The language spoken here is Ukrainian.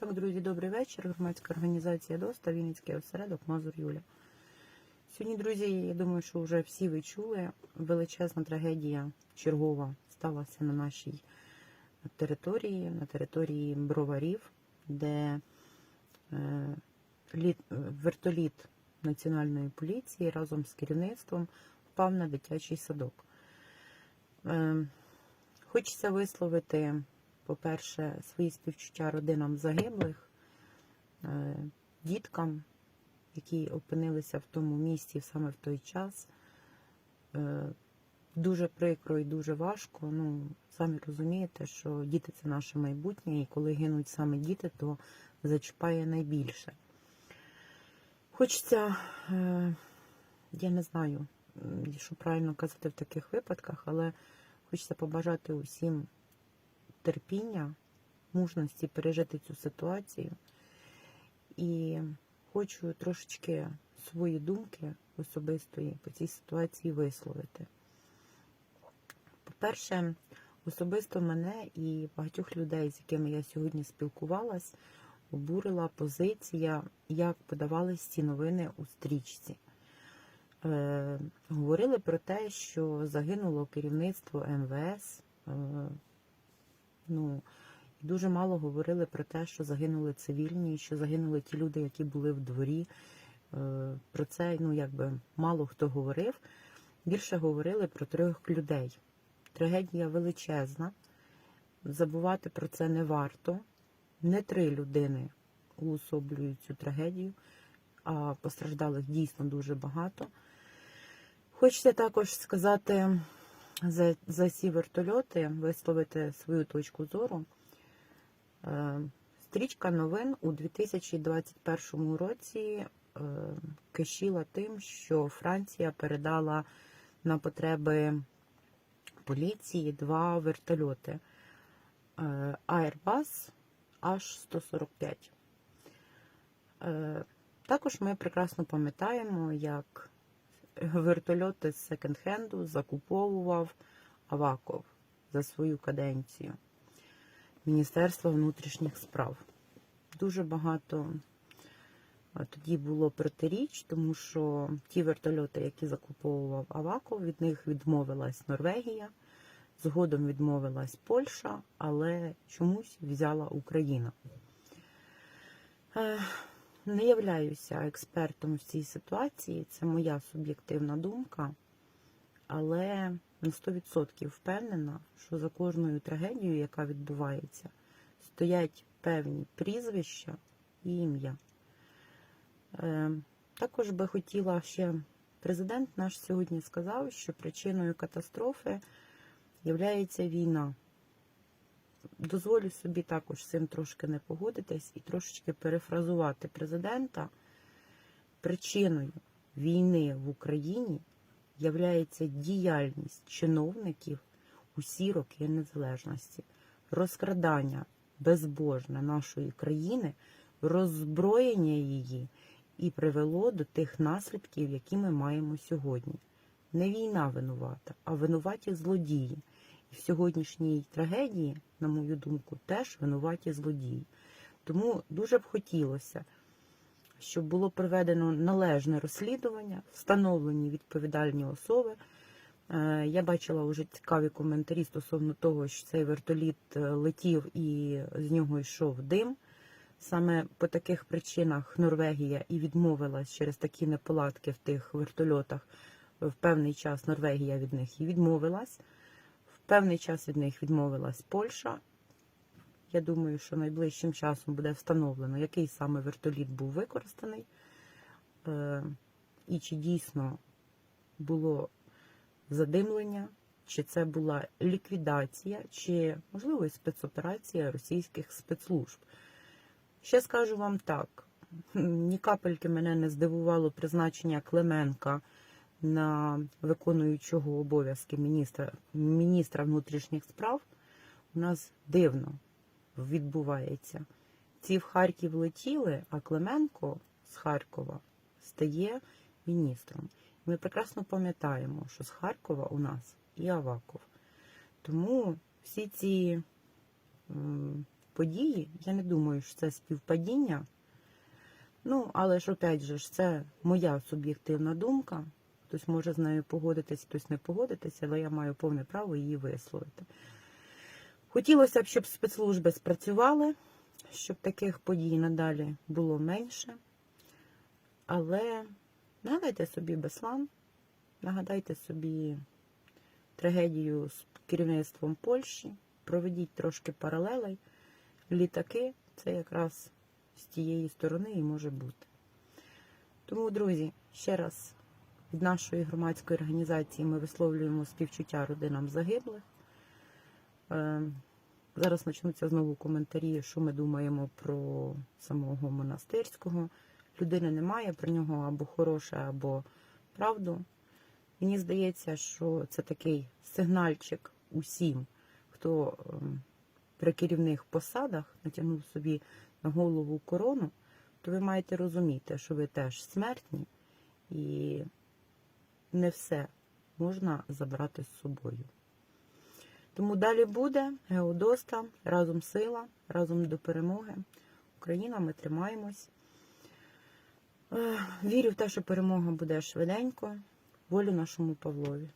Так, друзі, добрий вечір. Громадська організація ДОСТА, Вінницький осередок, Мазур Юля. Сьогодні, друзі, я думаю, що вже всі ви чули. Величезна трагедія чергова сталася на нашій території, на території Броварів, де е, вертоліт Національної поліції разом з керівництвом впав на дитячий садок. Е, хочеться висловити по-перше, свої співчуття родинам загиблих, е, діткам, які опинилися в тому місці саме в той час. Е, Дуже прикро і дуже важко. Ну, самі розумієте, що діти це наше майбутнє, і коли гинуть саме діти, то зачіпає найбільше. Хочеться, е, я не знаю, що правильно казати в таких випадках, але хочеться побажати усім терпіння, мужності пережити цю ситуацію. І хочу трошечки свої думки особистої по цій ситуації висловити. По-перше, особисто мене і багатьох людей, з якими я сьогодні спілкувалась, обурила позиція, як подавались ці новини у стрічці. Е, говорили про те, що загинуло керівництво МВС. Ну, дуже мало говорили про те, що загинули цивільні, що загинули ті люди, які були в дворі. Е, Про це ну, якби мало хто говорив. Більше говорили про трьох людей. Трагедія величезна. Забувати про це не варто. Не три людини уособлюють цю трагедію, а постраждалих дійсно дуже багато. Хочеться також сказати за, за ці вертольоти, висловити свою точку зору. Е, Стрічка новин у 2021 році е, кишіла тим, що Франція передала на потреби поліції два вертольоти е, Airbus H145. Е, Також ми прекрасно пам'ятаємо, як вертольоти з секонд-хенду закуповував Аваков за свою каденцію Міністерства внутрішніх справ. Дуже багато тоді було протиріч, тому що ті вертольоти, які закуповував Аваков, від них відмовилась Норвегія, згодом відмовилась Польща, але чомусь взяла Україна. Не являюся експертом в цій ситуації, це моя суб'єктивна думка, але на 100% впевнена, що за кожною трагедією, яка відбувається, стоять певні прізвища і ім'я. Е, Також би хотіла ще президент наш сьогодні сказав, що причиною катастрофи є війна. Дозволю собі також з цим трошки не погодитись і трошечки перефразувати президента. Причиною війни в Україні являється діяльність чиновників усі роки незалежності, розкрадання безбожне нашої країни, роззброєння її і привело до тих наслідків, які ми маємо сьогодні. Не війна винувата, а винуваті злодії. І в сьогоднішній трагедії, на мою думку, теж винуваті злодії. Тому дуже б хотілося, щоб було проведено належне розслідування, встановлені відповідальні особи. Е, Я бачила вже цікаві коментарі стосовно того, що цей вертоліт е, летів і з нього йшов дим. Саме по таких причинах Норвегія і відмовилась через такі неполадки в тих вертольотах. В певний час Норвегія від них і відмовилась. Певний час від них відмовилась Польща. Я думаю, що найближчим часом буде встановлено, який саме вертоліт був використаний, е, і чи дійсно було задимлення, чи це була ліквідація, чи, можливо, і спецоперація російських спецслужб. Ще скажу вам так: ні капельки мене не здивувало призначення Клименка на виконуючого обов'язки міністра, міністра внутрішніх справ. У нас дивно відбувається. Ці в Харків летіли, а Клименко з Харкова стає міністром. Ми прекрасно пам'ятаємо, що з Харкова у нас і Аваков. Тому всі ці події. Я не думаю, що це співпадіння. Ну, але ж опять же це моя суб'єктивна думка. Хтось може з нею погодитись, хтось не погодитись, але я маю повне право її висловити. Хотілося б, щоб спецслужби спрацювали, щоб таких подій надалі було менше. Але нагадайте собі Беслан, нагадайте собі трагедію з керівництвом Польщі, проведіть трошки паралелей. Літаки це якраз з тієї сторони і може бути. Тому, друзі, ще раз від нашої громадської організації ми висловлюємо співчуття родинам загиблих. Е, Зараз почнуться знову коментарі, що ми думаємо про самого монастирського. Людини немає про нього або хороше, або правду. Мені здається, що це такий сигнальчик усім, хто ем, при керівних посадах натягнув собі на голову корону, то ви маєте розуміти, що ви теж смертні і не все можна забрати з собою. Тому далі буде Геодоста, разом сила, разом до перемоги. Україна, ми тримаємось. Вірю в те, що перемога буде швиденько. Волю нашому Павлові.